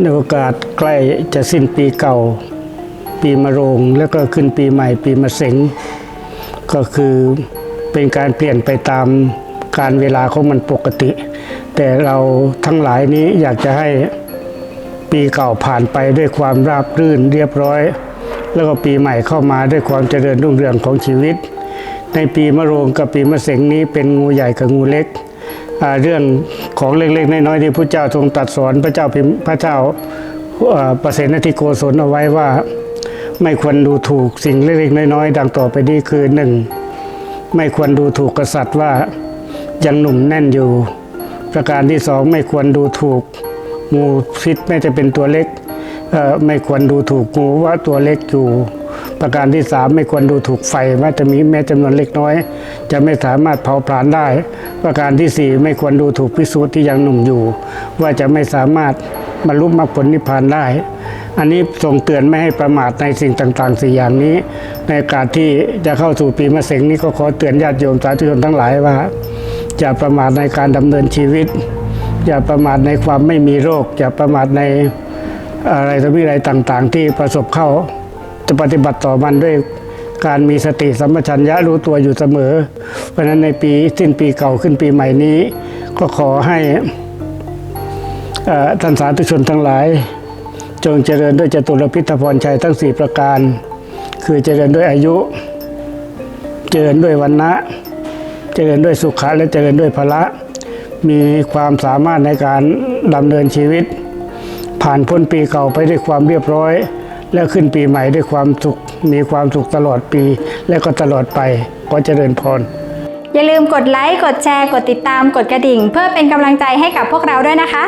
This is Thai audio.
ในโอกาสใกล้จะสิ้นปีเก่า ปีมะโรง แล้วก็ขึ้นปีใหม่ ปีมะเสงก็คือเป็นการเปลี่ยนไปตามการเวลาของมันปกติ แต่เราทั้งหลายนี้อยากจะให้ปีเก่าผ่านไปด้วยความราบรื่นเรียบร้อย แล้วก็ปีใหม่เข้ามาด้วยความเจริญรุ่งเรืองของชีวิต ในปีมะโรงกับปีมะเสงนี้เป็นงูใหญ่กับงูเล็ก เรื่องของเล็กๆน้อยๆที่พระเจ้าทรงตรัดสอนพระเจ้าพิมพระเจ้าประเสนทิโกศลเอาไว้ว่าไม่ควรดูถูกสิ่งเล็กๆน้อยๆดังต่อไปนี้คือหนึ่งไม่ควรดูถูกกษัตริย์ว่ายังหนุ่มแน่นอยู่ ประการที่สองไม่ควรดูถูกงูพิษแม้จะเป็นตัวเล็กไม่ควรดูถูกงูว่าตัวเล็กอยู่ ประการที่สามไม่ควรดูถูกไฟว่าจะมีแม้จำนวนเล็กน้อย จะไม่สามารถเผาผลาญได้ ประการที่สี่ไม่ควรดูถูกพิสูจน์ที่ยังหนุ่มอยู่ ว่าจะไม่สามารถบรรลุมรรคผลนิพพานได้ อันนี้ส่งเตือนไม่ให้ประมาทในสิ่งต่างๆสี่อย่างนี้ ในโอกาสที่จะเข้าสู่ปีมะเสงนี้ก็ขอเตือนญาติโยมสาธุชนทั้งหลายว่าอย่าประมาทในการดำเนินชีวิต อย่าประมาทในความไม่มีโรค อย่าประมาทในอะไรต่อมีอะไรต่างๆ ที่ประสบเข้า จะปฏิบัติต่อมันด้วยการมีสติสัมปชัญญะรู้ตัวอยู่เสมอ เพราะฉะนั้นในปีสิ้นปีเก่าขึ้นปีใหม่นี้ ก็ขอให้ท่านสาธุชนทั้งหลาย จงเจริญด้วยจตุรพิทพรชัยทั้ง 4 ประการ คือเจริญด้วยอายุ เจริญด้วยวันนะเจริญด้วยสุขะและเจริญด้วยพละ มีความสามารถในการดำเนินชีวิต ผ่านพ้นปีเก่าไปด้วยความเรียบร้อย แล้วขึ้นปีใหม่ด้วยความสุข มีความสุขตลอดปี และก็ตลอดไปขอเจริญพร อย่าลืมกดไลค์ กดแชร์ กดติดตาม กดกระดิ่ง เพื่อเป็นกำลังใจให้กับพวกเราด้วยนะคะ